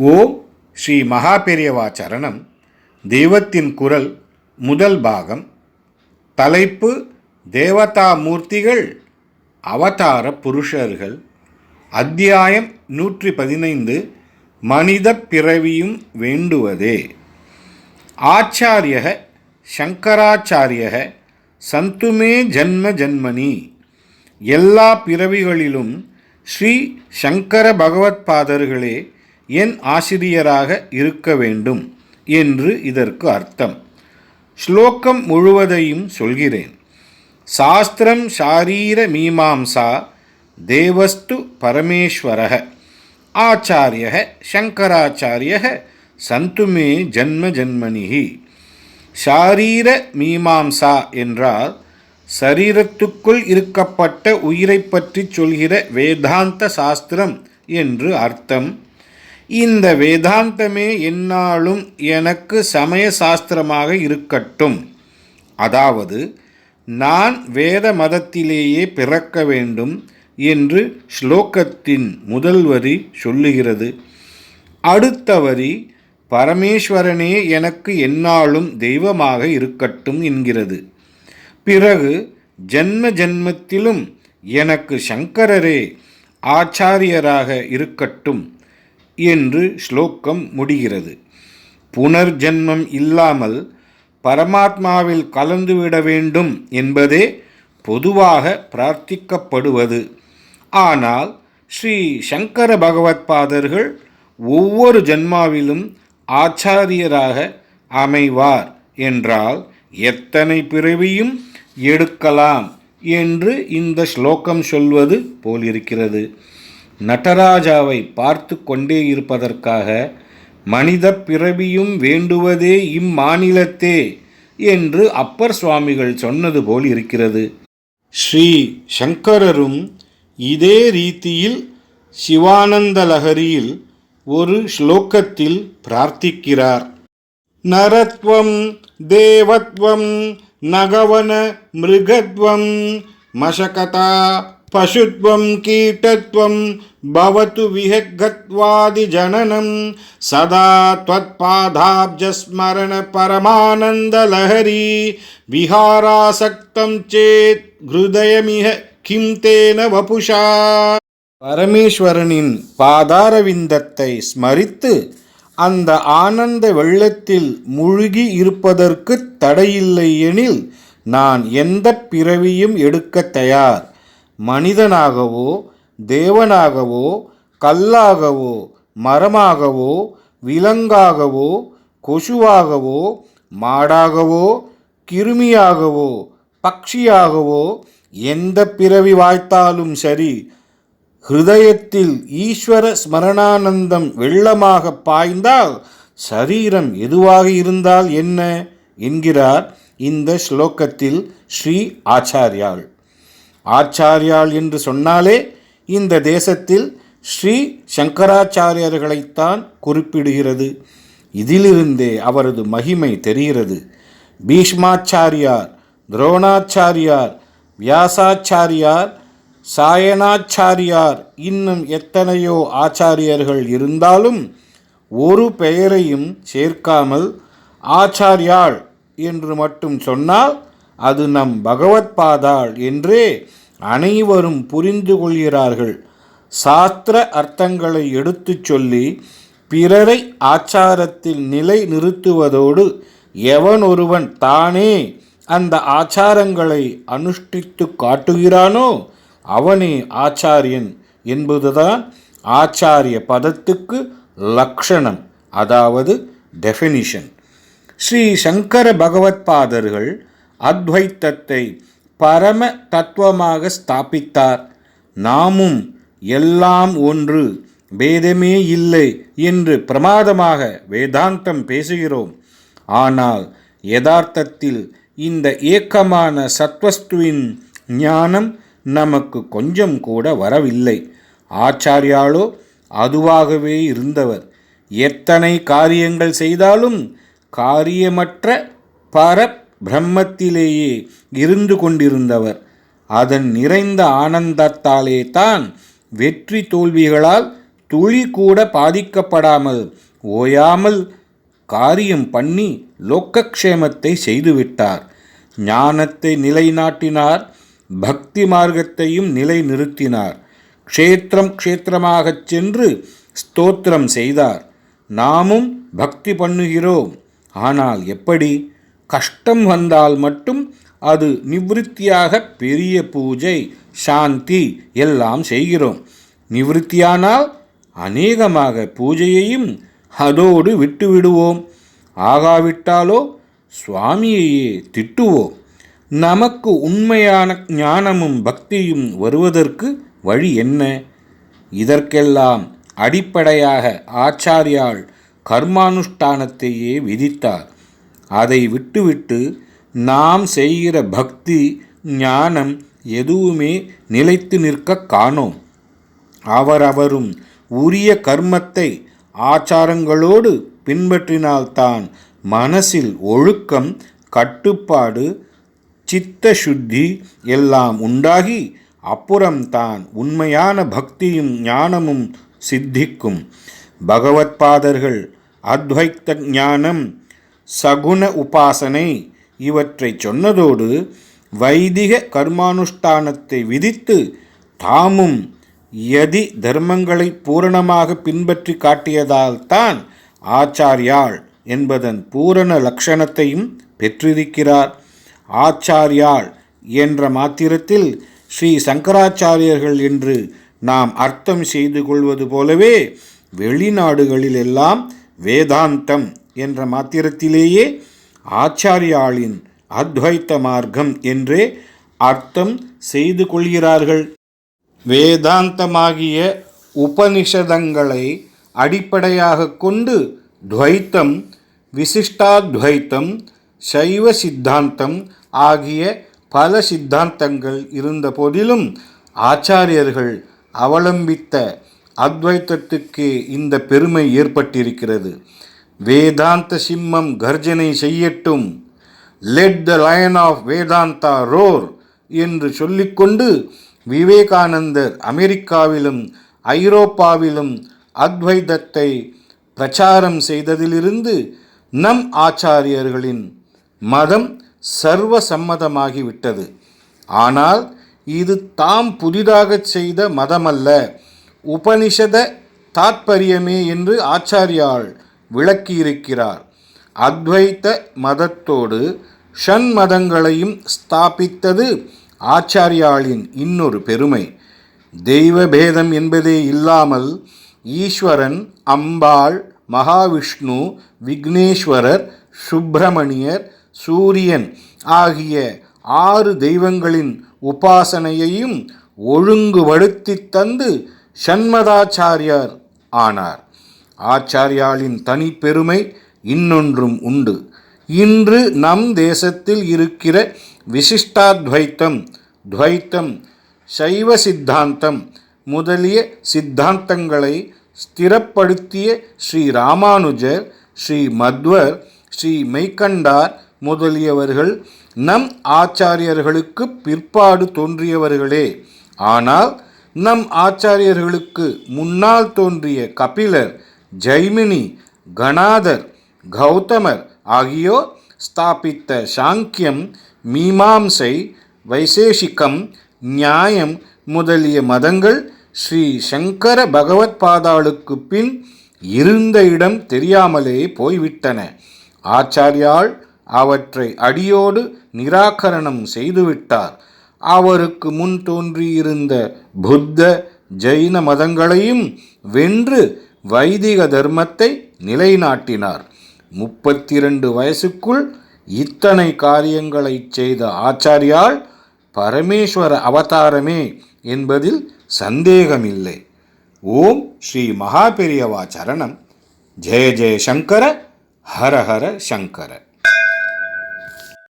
ஓம் ஸ்ரீ மகாபெரியவா சரணம். தெய்வத்தின் குரல் முதல் பாகம். தலைப்பு தேவதா மூர்த்திகள் அவதார புருஷர்கள். அத்தியாயம் நூற்றி பதினைந்து மனித பிறவியும் வேண்டுவதே. ஆச்சாரியக சங்கராச்சாரியக சந்துமே ஜன்ம ஜன்மனி. எல்லா பிறவிகளிலும் ஸ்ரீ சங்கர பகவத்பாதர்களே என் ஆசிரியராக இருக்க வேண்டும் என்று இதற்கு அர்த்தம். ஸ்லோகம் முழுவதையும் சொல்கிறேன். சாஸ்திரம் ஷாரீர மீமாம்சா தேவஸ்து பரமேஸ்வரக ஆச்சாரியக சங்கராச்சாரியக சந்துமே ஜன்ம ஜன்மனிகி ஷாரீர மீமாம்சா என்றால் சரீரத்துக்குள் இருக்கப்பட்ட உயிரை பற்றி சொல்கிற வேதாந்த சாஸ்திரம் என்று அர்த்தம். இந்த வேதாந்தமே என்னாலும் எனக்கு சமய சாஸ்திரமாக இருக்கட்டும். அதாவது நான் வேத மதத்திலேயே பிறக்க வேண்டும் என்று ஸ்லோகத்தின் முதல் வரி சொல்லுகிறது. அடுத்த வரி பரமேஸ்வரனே எனக்கு என்னாலும் தெய்வமாக இருக்கட்டும் என்கிறது. பிறகு ஜன்ம ஜென்மத்திலும் எனக்கு சங்கரரே ஆச்சாரியராக இருக்கட்டும். என்று ஸ்லோகம் முடிகிறது. புனர்ஜென்மம் இல்லாமல் பரமாத்மாவில் கலந்துவிட வேண்டும் என்பதே பொதுவாக பிரார்த்திக்கப்படுவது. ஆனால் ஸ்ரீ சங்கர பகவத்பாதர்கள் ஒவ்வொரு ஜென்மாவிலும் ஆச்சாரியராக அமைவார் என்றால் எத்தனை பிறவியும் எடுக்கலாம் என்று இந்த ஸ்லோகம் சொல்வது போலிருக்கிறது. நடராஜாவை பார்த்து கொண்டே இருப்பதற்காக மனித பிறவியும் வேண்டுவதே இம்மாநிலத்தே என்று அப்பர் சுவாமிகள் சொன்னது போல் இருக்கிறது. ஸ்ரீ சங்கரரும் இதே ரீதியில் சிவானந்த லஹரியில் ஒரு ஸ்லோகத்தில் பிரார்த்திக்கிறார். நரத்வம் தேவத்வம் நகவன மிருகத்வம் மசகதா पशुत्वं कीटत्वं भवतु विहगत्वादिजननं सदा त्वत्पादाब्जस्मरणपरमानन्दलहरी विहारासक्तं चेत् हृदयमिह किं तेन वपुषा பரமேஸ்வரனின் பாதாரவிந்தத்தை ஸ்மரித்து அந்த ஆனந்த வெள்ளத்தில் மூழ்கி இருப்பதற்கு தடையில்லை எனில் நான் எந்த பிறவியும் எடுக்க தயார் மனிதனாகவோ தேவனாகவோ கல்லாகவோ மரமாகவோ விலங்காகவோ கொசுவாகவோ மாடாகவோ கிருமியாகவோ பக்ஷியாகவோ எந்த பிறவி வாய்த்தாலும் சரி ஹிருதயத்தில் ஈஸ்வர ஸ்மரணானந்தம் வெள்ளமாக பாய்ந்தால் சரீரம் எதுவாக இருந்தால் என்ன? என்கிறார் இந்த ஸ்லோகத்தில் ஸ்ரீ ஆச்சாரியாள் ஆச்சாரியாள் என்று சொன்னாலே இந்த தேசத்தில் ஸ்ரீ சங்கராச்சாரியர்களைத்தான் குறிப்பிடுகிறது. இதிலிருந்தே அவரது மகிமை தெரிகிறது. பீஷ்மாச்சாரியார் துரோணாச்சாரியார் வியாசாச்சாரியார் சாயனாச்சாரியார் இன்னும் எத்தனையோ ஆச்சாரியர்கள் இருந்தாலும் ஒரு பெயரையும் சேர்க்காமல் ஆச்சாரியாள் என்று மட்டும் சொன்னால் அது நம் பகவத் பாதாள் என்றே அனைவரும் புரிந்து கொள்கிறார்கள். சாஸ்திர அர்த்தங்களை எடுத்துச் சொல்லி பிறரை ஆச்சாரத்தில் நிலை நிறுத்துவதோடு எவன் ஒருவன் தானே அந்த ஆச்சாரங்களை அனுஷ்டித்து காட்டுகிறானோ அவனே ஆச்சாரியன் என்பதுதான் ஆச்சாரிய பதத்துக்கு லக்ஷணம் அதாவது டெஃபினிஷன் ஸ்ரீ சங்கர பகவத்பாதர்கள் அத்வைத்தத்தை பரம தத்துவமாக ஸ்தாபித்தார். நாமும் எல்லாம் ஒன்று பேதமே இல்லை என்று பிரமாதமாக வேதாந்தம் பேசுகிறோம். ஆனால் யதார்த்தத்தில் இந்த ஏக்கமான சத்வஸ்துவின் ஞானம் நமக்கு கொஞ்சம் கூட வரவில்லை. ஆச்சாரியாலோ அதுவாகவே இருந்தவர். எத்தனை காரியங்கள் செய்தாலும் காரியமற்ற பர பிரம்மத்திலேயே இருந்து கொண்டிருந்தவர். அதன் நிறைந்த ஆனந்தத்தாலே தான் வெற்றி தோல்விகளால் துளி கூட பாதிக்கப்படாமல் ஓயாமல் காரியம் பண்ணி லோக்கக்ஷேமத்தை செய்துவிட்டார். ஞானத்தை நிலைநாட்டினார். பக்தி மார்க்கத்தையும் நிலைநிறுத்தினார். க்ஷேத்திரம் க்ஷேத்திரமாகச் சென்று ஸ்தோத்திரம் செய்தார். நாமும் பக்தி பண்ணுகிறோம். ஆனால் எப்படி? கஷ்டம் வந்தால் மட்டும் அது நிவிருத்தியாக பெரிய பூஜை சாந்தி எல்லாம் செய்கிறோம். நிவிருத்தியானால் அநேகமாக பூஜையையும் அதோடு விட்டுவிடுவோம். ஆகாவிட்டாலோ சுவாமியையே திட்டுவோம். நமக்கு உண்மையான ஞானமும் பக்தியும் வருவதற்கு வழி என்ன? இதற்கெல்லாம் அடிப்படையாக ஆச்சாரியால் கர்மானுஷ்டானத்தையே விதித்தார். அதை விட்டுவிட்டு நாம் செய்கிற பக்தி ஞானம் எதுவுமே நிலைத்து நிற்க காணோம். அவரவரும் உரிய கர்மத்தை ஆச்சாரங்களோடு பின்பற்றினால்தான் மனசில் ஒழுக்கம் கட்டுப்பாடு சித்த சுத்தி எல்லாம் உண்டாகி அப்புறம்தான் உண்மையான பக்தியும் ஞானமும் சித்திக்கும். பகவத்பாதர்கள் அத்வைத்த ஞானம் சகுண உபாசனை இவற்றை சொன்னதோடு வைதிக கர்மானுஷ்டானத்தை விதித்து தாமும் யதி தர்மங்களை பூரணமாக பின்பற்றி காட்டியதால் தான் ஆச்சாரியாள் என்பதன் பூரண லட்சணத்தையும் பெற்றிருக்கிறார். ஆச்சாரியாள் என்ற மாத்திரத்தில் ஸ்ரீ சங்கராச்சாரியர்கள் என்று நாம் அர்த்தம் செய்து கொள்வது போலவே வெளிநாடுகளில் எல்லாம் வேதாந்தம் என்ற மாத்திரத்திலேயே ஆச்சாரியாளின் அத்வைத்த மார்க்கம் என்றே அர்த்தம் செய்து கொள்கிறார்கள். வேதாந்தமாகிய உபனிஷதங்களை அடிப்படையாக கொண்டு துவைத்தம் விசிஷ்டாத்வைத்தம் சைவ சித்தாந்தம் ஆகிய பல சித்தாந்தங்கள் இருந்த போதிலும் ஆச்சாரியர்கள் அவலம்பித்த அத்வைத்தத்துக்கே இந்த பெருமை ஏற்பட்டிருக்கிறது. வேதாந்த சிம்மம் கர்ஜனை செய்யட்டும். Let the lion of Vedanta roar என்று சொல்லிக்கொண்டு விவேகானந்தர் அமெரிக்காவிலும் ஐரோப்பாவிலும் அத்வைதத்தை பிரச்சாரம் செய்ததிலிருந்து நம் ஆச்சாரியர்களின் மதம் சர்வ சம்மதமாகிவிட்டது ஆனால் இது தாம் புதிதாகச் செய்த மதமல்ல. உபனிஷத தாத்பரியமே என்று ஆச்சாரியாள் விளக்கியிருக்கிறார். அத்வைத்த மதத்தோடு ஷண் மதங்களையும் ஸ்தாபித்தது ஆச்சாரியாளின் இன்னொரு பெருமை. தெய்வ பேதம் என்பதே இல்லாமல் ஈஸ்வரன் அம்பாள் மகாவிஷ்ணு விக்னேஸ்வரர் சுப்பிரமணியர் சூரியன் ஆகிய ஆறு தெய்வங்களின் உபாசனையையும் ஒழுங்குபடுத்தி தந்து சண்மதாச்சாரியார் ஆனார். ஆச்சாரியாளின் தனிப்பெருமை இன்னொன்றும் உண்டு. இன்று நம் தேசத்தில் இருக்கிற விசிஷ்டாத்வைத்தம் துவைத்தம் சைவ சித்தாந்தம் முதலிய சித்தாந்தங்களை ஸ்திரப்படுத்திய ஸ்ரீ ராமானுஜர் ஸ்ரீ மத்வர் ஸ்ரீ மெய்கண்டார் முதலியவர்கள் நம் ஆச்சாரியர்களுக்கு பிற்பாடு தோன்றியவர்களே. ஆனால் நம் ஆச்சாரியர்களுக்கு முன்னால் தோன்றிய கபிலர் ஜைமினி கணாதர் கௌதமர் ஆகியோர் ஸ்தாபித்த சாங்கியம் மீமாம்சை வைசேஷிகம் நியாயம் முதலிய மதங்கள் ஸ்ரீ சங்கர பகவத்பாதாளுக்கு பின் இருந்த இடம் தெரியாமலே போய்விட்டன. ஆச்சாரியால் அவற்றை அடியோடு நிராகரணம் செய்துவிட்டார். அவருக்கு முன் தோன்றியிருந்த புத்த ஜைன மதங்களையும் வென்று வைதிக தர்மத்தை நிலைநாட்டினார். முப்பத்தி இரண்டு வயசுக்குள் இத்தனை காரியங்களை செய்த ஆச்சாரியால் பரமேஸ்வர அவதாரமே என்பதில் சந்தேகமில்லை. ஓம் ஸ்ரீ மகாபெரியவா சரணம். ஜெய ஜெய சங்கர ஹர ஹர சங்கர.